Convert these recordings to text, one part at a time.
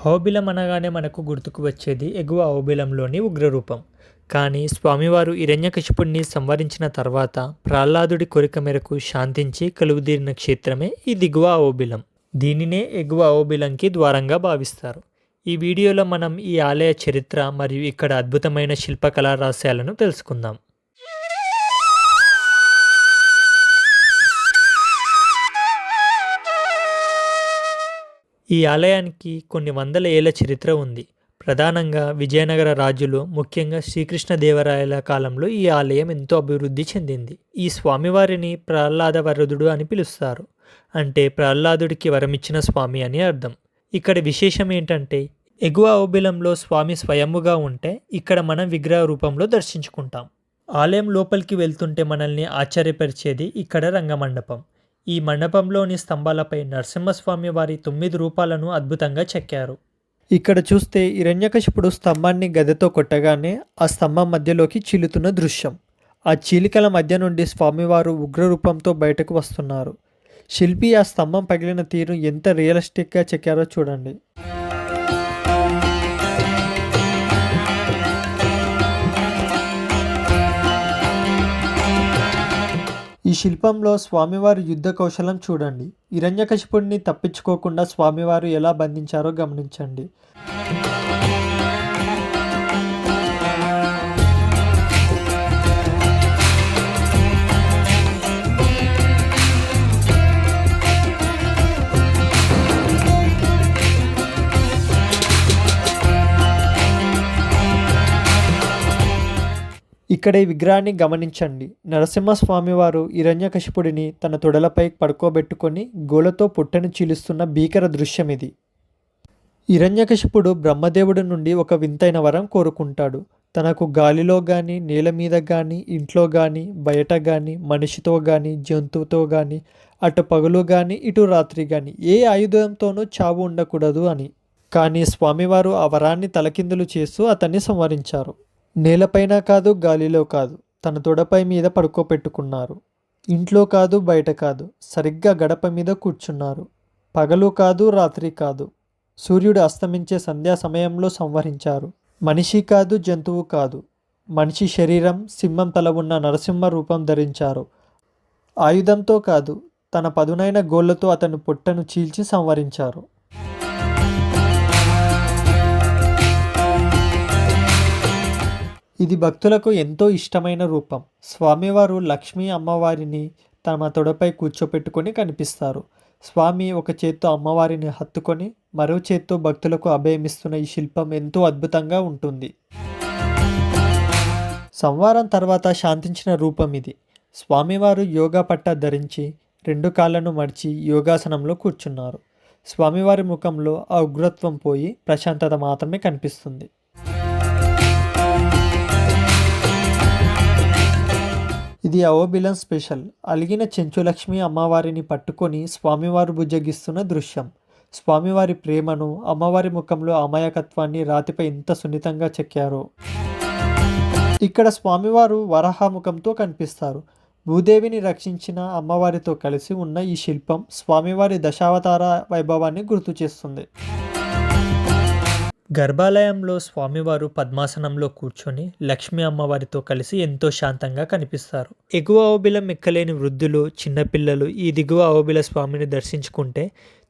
హోబిలం అనగానే మనకు గుర్తుకు వచ్చేది ఎగువ ఓబిలంలోని ఉగ్రరూపం. కానీ స్వామివారు హిరణ్యకశిపుణ్ణి సంవరించిన తర్వాత ప్రహ్లాదుడి కోరిక మేరకు శాంతించి కలుగుదీరిన క్షేత్రమే ఈ దిగువ ఓబిలం దీనినే ఎగువ ఓబిలంకి ద్వారంగా భావిస్తారు. ఈ వీడియోలో మనం ఈ ఆలయ చరిత్ర మరియు ఇక్కడ అద్భుతమైన శిల్పకళా రహస్యాలను తెలుసుకుందాం. ఈ ఆలయానికి కొన్ని వందల ఏళ్ళ చరిత్ర ఉంది. ప్రధానంగా విజయనగర రాజులు ముఖ్యంగా శ్రీకృష్ణదేవరాయల కాలంలో ఈ ఆలయం ఎంతో అభివృద్ధి చెందింది. ఈ స్వామివారిని ప్రహ్లాద వరదుడు అని పిలుస్తారు. అంటే ప్రహ్లాదుడికి వరమిచ్చిన స్వామి అని అర్థం. ఇక్కడ విశేషం ఏంటంటే ఎగువ ఔబిలంలో స్వామి స్వయముగా ఉంటే ఇక్కడ మనం విగ్రహ రూపంలో దర్శించుకుంటాం. ఆలయం లోపలికి వెళ్తుంటే మనల్ని ఆశ్చర్యపరిచేది ఇక్కడ రంగమండపం. ఈ మండపంలోని స్తంభాలపై నరసింహస్వామి వారి తొమ్మిది రూపాలను అద్భుతంగా చెక్కారు. ఇక్కడ చూస్తే హిరణ్యకశిపుడు స్తంభాన్ని గదితో కొట్టగానే ఆ స్తంభం మధ్యలోకి చీలుతున్న దృశ్యం. ఆ చీలికల మధ్య నుండి స్వామివారు ఉగ్రరూపంతో బయటకు వస్తున్నారు. శిల్పి ఆ స్తంభం పగిలిన తీరు ఎంత రియలిస్టిక్గా చెక్కారో చూడండి. ఈ శిల్పంలో స్వామివారి యుద్ధ కౌశలం చూడండి. హిరణ్యకశిపుడిని తప్పించుకోకుండా స్వామివారు ఎలా బంధించారో గమనించండి. ఇక్కడ ఈ విగ్రహాన్ని గమనించండి. నరసింహస్వామి వారు హిరణ్యకశిపుడిని తన తొడలపై పడుకోబెట్టుకొని గోలతో పుట్టను చీలుస్తున్న భీకర దృశ్యం ఇది హిరణ్యకశిపుడు బ్రహ్మదేవుడి నుండి ఒక వింతైన వరం కోరుకుంటాడు. తనకు గాలిలో కానీ నేల మీద కానీ ఇంట్లో కానీ బయట కానీ మనిషితో కానీ జంతువుతో కానీ అటు పగలు కానీ ఇటు రాత్రి కానీ ఏ ఆయుధంతోనూ చావు ఉండకూడదు అని. కానీ స్వామివారు ఆ వరాన్ని తలకిందులు చేస్తూ అతన్ని సంవరించారు. నేలపైన కాదు గాలిలో కాదు. తన తొడపై మీద పడుకోపెట్టుకున్నారు. ఇంట్లో కాదు బయట కాదు. సరిగ్గా గడప మీద కూర్చున్నారు. పగలు కాదు రాత్రి కాదు. సూర్యుడు అస్తమించే సంధ్యా సమయంలో సంవరించారు. మనిషి కాదు జంతువు కాదు. మనిషి శరీరం సింహం తల ఉన్న నరసింహ రూపం ధరించారు. ఆయుధంతో కాదు తన పదునైన గోళ్ళతో అతను పొట్టను చీల్చి సంవరించారు. ఇది భక్తులకు ఎంతో ఇష్టమైన రూపం. స్వామివారు లక్ష్మీ అమ్మవారిని తమ తొడపై కూర్చోపెట్టుకొని కనిపిస్తారు. స్వామి ఒక చేత్తో అమ్మవారిని హత్తుకొని మరో చేత్తో భక్తులకు అభయమిస్తున్న ఈ శిల్పం ఎంతో అద్భుతంగా ఉంటుంది. సంవారం తర్వాత శాంతించిన రూపం ఇది. స్వామివారు యోగా పట్ట ధరించి రెండు కాళ్ళను మడిచి యోగాసనంలో కూర్చున్నారు. స్వామివారి ముఖంలో ఆ ఉగ్రత్వం పోయి ప్రశాంతత మాత్రమే కనిపిస్తుంది. ఇది అవోబిలం స్పెషల్. అలిగిన చెంచులక్ష్మి అమ్మవారిని పట్టుకొని స్వామివారు భుజగిస్తున్న దృశ్యం. స్వామివారి ప్రేమను అమ్మవారి ముఖంలో అమాయకత్వాన్ని రాతిపై ఎంత సున్నితంగా చెక్కారో? ఇక్కడ స్వామివారు వరహ ముఖంతో కనిపిస్తారు. భూదేవిని రక్షించిన అమ్మవారితో కలిసి ఉన్న ఈ శిల్పం స్వామివారి దశావతార వైభవాన్ని గుర్తు చేస్తుంది. గర్భాలయంలో స్వామివారు పద్మాసనంలో కూర్చొని లక్ష్మీ అమ్మవారితో కలిసి ఎంతో శాంతంగా కనిపిస్తారు. ఎగువ అవబిలం ఎక్కలేని వృద్ధులు చిన్నపిల్లలు ఈ దిగువ అవబిల స్వామిని దర్శించుకుంటే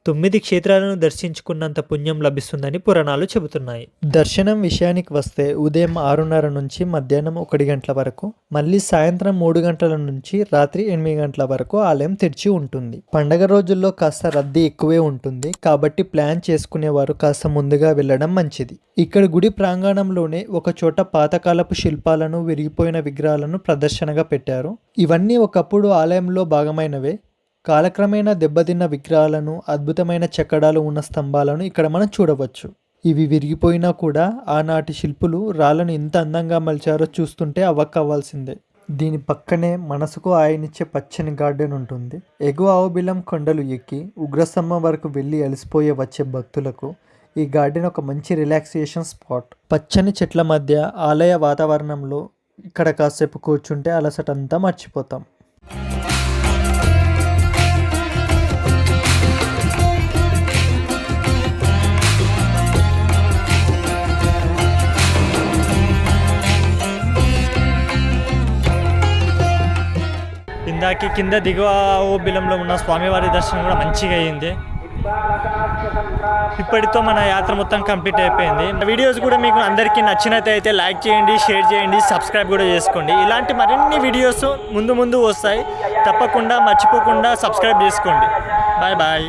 తొమ్మిది క్షేత్రాలను దర్శించుకున్నంత పుణ్యం లభిస్తుందని పురాణాలు చెబుతున్నాయి. దర్శనం విషయానికి వస్తే ఉదయం ఆరున్నర నుంచి మధ్యాహ్నం ఒకటి గంటల వరకు మళ్ళీ సాయంత్రం మూడు గంటల నుంచి రాత్రి ఎనిమిది గంటల వరకు ఆలయం తెరిచి ఉంటుంది. పండగ రోజుల్లో కాస్త రద్దీ ఎక్కువే ఉంటుంది కాబట్టి ప్లాన్ చేసుకునేవారు కాస్త ముందుగా వెళ్ళడం మంచిది. ఇక్కడ గుడి ప్రాంగణంలోనే ఒక చోట పాతకాలపు శిల్పాలను విరిగిపోయిన విగ్రహాలను ప్రదర్శనగా పెట్టారు. ఇవన్నీ ఒకప్పుడు ఆలయంలో భాగమైనవే కాలక్రమేణా దెబ్బతిన్న విగ్రహాలను అద్భుతమైన చెక్కడాలు ఉన్న స్తంభాలను ఇక్కడ మనం చూడవచ్చు. ఇవి విరిగిపోయినా కూడా ఆనాటి శిల్పులు రాళ్ళను ఎంత అందంగా మలిచారో చూస్తుంటే అవ్వక్కవ్వాల్సిందే దీని పక్కనే మనసుకు ఆయనిచ్చే పచ్చని గార్డెన్ ఉంటుంది. ఎగువ ఆవుబిలం కొండలు ఎక్కి ఉగ్రస్తంభం వరకు వెళ్ళి అలసిపోయే వచ్చే భక్తులకు ఈ గార్డెన్ ఒక మంచి రిలాక్సేషన్ స్పాట్. పచ్చని చెట్ల మధ్య ఆలయ వాతావరణంలో ఇక్కడ కాసేపు కూర్చుంటే అలసటంతా మర్చిపోతాం. ఇందాక కింద దిగువ ఓబిలంలో ఉన్న స్వామివారి దర్శనం కూడా మంచిగా అయ్యింది ఇప్పటితో మన యాత్ర మొత్తం కంప్లీట్ అయిపోయింది. వీడియోస్ కూడా మీకు అందరికీ నచ్చినట్టయితే లైక్ చేయండి షేర్ చేయండి సబ్స్క్రైబ్ కూడా చేసుకోండి. ఇలాంటి మరిన్ని వీడియోస్ ముందు ముందు వస్తాయి. తప్పకుండా మర్చిపోకుండా సబ్స్క్రైబ్ చేసుకోండి. Bye bye.